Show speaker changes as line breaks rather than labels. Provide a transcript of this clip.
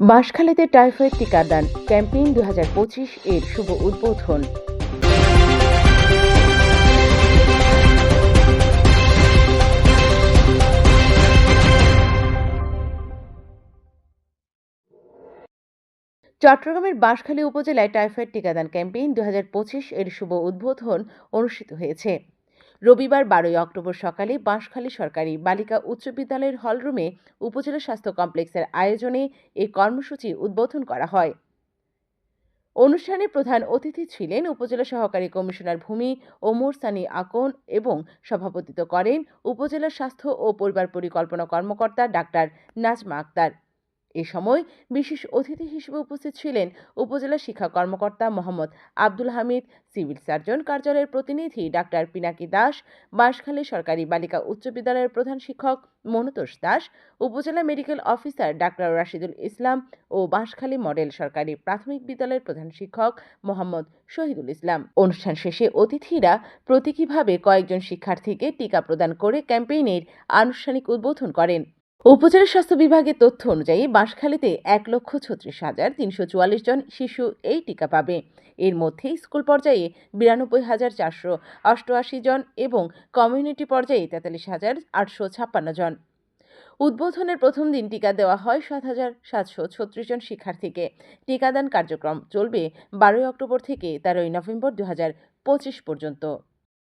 বাঁশখালীতে typhoid টিকাদান campaign দুহাজার পঁচিশ এর শুভ উদ্বোধন। চট্টগ্রামের বাঁশখালী উপজেলায় টাইফয়েড টিকাদান ক্যাম্পেইন দুহাজার পঁচিশ এর শুভ উদ্বোধন অনুষ্ঠিত হয়েছে। রবিবার বারোই অক্টোবর সকালে বাঁশখালী সরকারি বালিকা উচ্চ বিদ্যালয়ের হলরুমে উপজেলা স্বাস্থ্য কমপ্লেক্সের আয়োজনে এই কর্মসূচি উদ্বোধন করা হয়। অনুষ্ঠানে প্রধান অতিথি ছিলেন উপজেলা সহকারী কমিশনার ভূমি ওমর সানি আকন এবং সভাপতিত্ব করেন উপজেলা স্বাস্থ্য ও পরিবার পরিকল্পনা কর্মকর্তা ডাক্তার নাজমা আক্তার। এ সময় বিশেষ অতিথি হিসেবে উপস্থিত ছিলেন উপজেলা শিক্ষা কর্মকর্তা মোহাম্মদ আব্দুল হামিদ, সিভিল সার্জন কার্যালয়ের প্রতিনিধি ডাক্তার পিনাকি দাস, বাঁশখালী সরকারি বালিকা উচ্চ বিদ্যালয়ের প্রধান শিক্ষক মনতোষ দাস, উপজেলা medical officer doctor Rashidul Islam ও বাঁশখালী মডেল সরকারি প্রাথমিক বিদ্যালয়ের প্রধান শিক্ষক মোহাম্মদ শহীদুল ইসলাম। অনুষ্ঠান শেষে অতিথিরা প্রতীকীভাবে কয়েকজন শিক্ষার্থীকে টিকা প্রদান করে ক্যাম্পেইনের আনুষ্ঠানিক উদ্বোধন করেন। উপজেলা স্বাস্থ্য বিভাগের তথ্য অনুযায়ী বাঁশখালীতে এক লক্ষ ছত্রিশ হাজার তিনশো চুয়াল্লিশ জন শিশু এই টিকা পাবে। এর মধ্যে স্কুল পর্যায়ে বিরানব্বই হাজার চারশো অষ্টআশি জন এবং কমিউনিটি পর্যায়ে তেতাল্লিশ হাজার আটশো ছাপ্পান্ন জন। উদ্বোধনের প্রথম দিন টিকা দেওয়া হয় সাত হাজার সাতশো ছত্রিশ জন শিক্ষার্থীকে। টিকাদান কার্যক্রম চলবে বারোই অক্টোবর থেকে তেরোই নভেম্বর দু হাজার পঁচিশ পর্যন্ত।